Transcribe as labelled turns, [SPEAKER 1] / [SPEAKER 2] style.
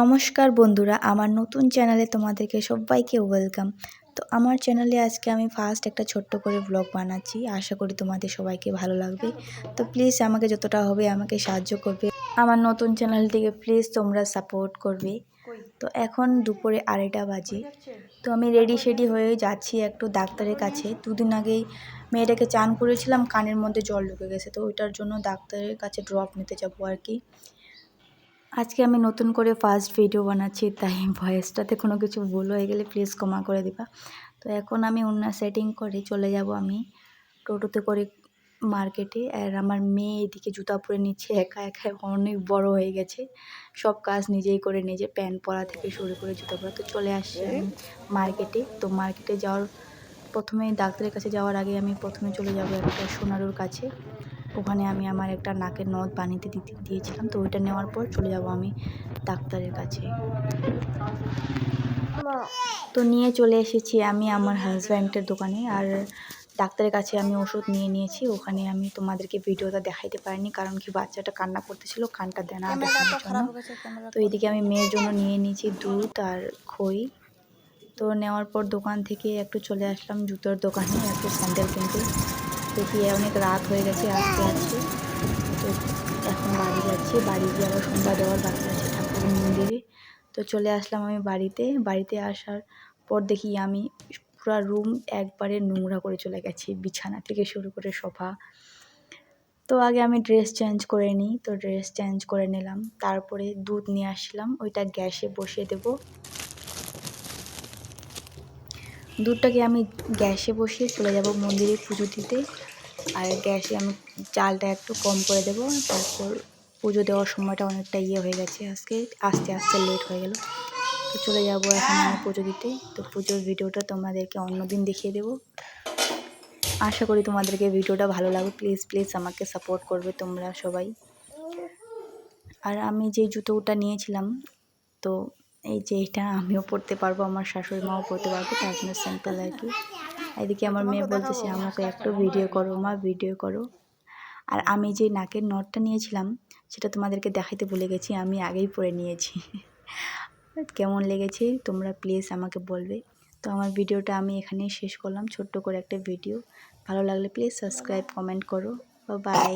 [SPEAKER 1] নমস্কার বন্ধুরা, আমার নতুন চ্যানেলে তোমাদেরকে সবাইকে ওয়েলকাম। তো আমার চ্যানেলে আজকে আমি ফার্স্ট একটা ছোট্ট করে ব্লগ বানাচ্ছি, আশা করি তোমাদের সবাইকে ভালো লাগবে। তো প্লিজ আমাকে যতটা হবে আমাকে সাহায্য করবে। আমার নতুন চ্যানেলটিকে প্লিজ তোমরা সাপোর্ট করবে। তো এখন দুপুরে আড়াইটা বাজে। তো আমি রেডি শেডি হয়ে যাচ্ছি একটু ডাক্তারের কাছে। দুদিন আগেই মেয়েটাকে চান করেছিলাম, কানের মধ্যে জল ঢুকে গেছে। তো ওইটার জন্য ডাক্তারের কাছে ড্রপ নিতে যাব আর কি। আজকে আমি নতুন করে ফার্স্ট ভিডিও বানাচ্ছি, তাই ভয়েসটাতে কোনো কিছু ভুল হয়ে গেলে প্লিজ ক্ষমা করে দিবা। তো এখন আমি অন্য সেটিং করে চলে যাব আমি টোটোতে করে মার্কেটে আর আমার মেয়ে এদিকে জুতা পরে নিচ্ছে, একা একা অনেক বড় হয়ে গেছে। সব কাজ নিজেই করে নিজে প্যান্ট পরা থেকে শুরু করে জুতা পরা। তো চলে আসছে মার্কেটে তো মার্কেটে যাওয়ার প্রথমে ডাক্তারের কাছে যাওয়ার আগে আমি প্রথমে চলে যাব একটা সোনারুর কাছে। ওখানে আমি আমার একটা নাকের নথ বানিয়ে দিতে দিয়েছিলাম তো ওইটা নেওয়ার পর চলে যাব আমি ডাক্তারের কাছে। তো নিয়ে চলে এসেছি আমি আমার হাজব্যান্ডের দোকানে আর ডাক্তারের কাছে আমি ওষুধ নিয়ে নিয়েছি ওখানে আমি তোমাদেরকে ভিডিওটা দেখাইতে পারিনি কারণ কি বাচ্চাটা কান্না করতেছিল কানটা দেনা দেখানোর জন্য। তো এদিকে আমি মেয়ের জন্য নিয়ে নিয়েছি দুধ আর খই। তো নেওয়ার পর দোকান থেকে একটু চলে আসলাম জুতোর দোকানে একটু স্যান্ডেল কিনতে। দেখি অনেক রাত হয়ে গেছে, আসতে আসতে। তো এখন বাড়ি যাচ্ছি, বাড়ি গিয়ে আবার সন্ধ্যা দেওয়ার বাকি আছে ঠাকুরের মন্দিরে। তো চলে আসলাম আমি বাড়িতে। বাড়িতে আসার পর দেখি আমি পুরো রুম একবারে নোংরা করে চলে গেছি, বিছানা থেকে শুরু করে সোফা। তো আগে আমি ড্রেস চেঞ্জ করে নিই, তো ড্রেস চেঞ্জ করে নিলাম। তারপরে দুধ নিয়ে আসলাম, ওইটা গ্যাসে বসিয়ে দেবো। দুধটাকে আমি গ্যাসে বসিয়ে চলে যাব মন্দিরে পুজো দিতে। আর গ্যাসে আমি চালটা একটু কম করে দেব, তারপর পুজো দেওয়ার সময়টা অনেকটা ইয়ে হয়ে গেছে। আজকে, আস্তে আস্তে লেট হয়ে গেল। তো চলে যাব এখন আমি পুজো দিতে। তো পুজোর ভিডিওটা তোমাদেরকে অন্যদিন দেখিয়ে দেবো। আশা করি তোমাদেরকে ভিডিওটা ভালো লাগবে প্লিজ প্লিজ আমাকে সাপোর্ট করবে তোমরা সবাই। আর আমি যে জুতোটা নিয়েছিলাম, তো এই যে এটা আমিও পড়তে পারব, আমার শাশুড়ি মাও পড়তে পারব, তার জন্য সিম্পল আর কি। এদিকে আমার মেয়ে বলতেছে, আমাকে একটু ভিডিও করো মা ভিডিও করো। আর আমি যে নাকের নটটা নিয়েছিলাম, সেটা তোমাদেরকে দেখাইতে ভুলে গেছি, আমি আগেই পরে নিয়েছি। কেমন লেগেছে, তোমরা প্লিজ আমাকে বলবে। তো আমার ভিডিওটা আমি এখানেই শেষ করলাম, ছোট্ট করে একটা ভিডিও ভালো লাগলে প্লিজ সাবস্ক্রাইব কমেন্ট করো। বাই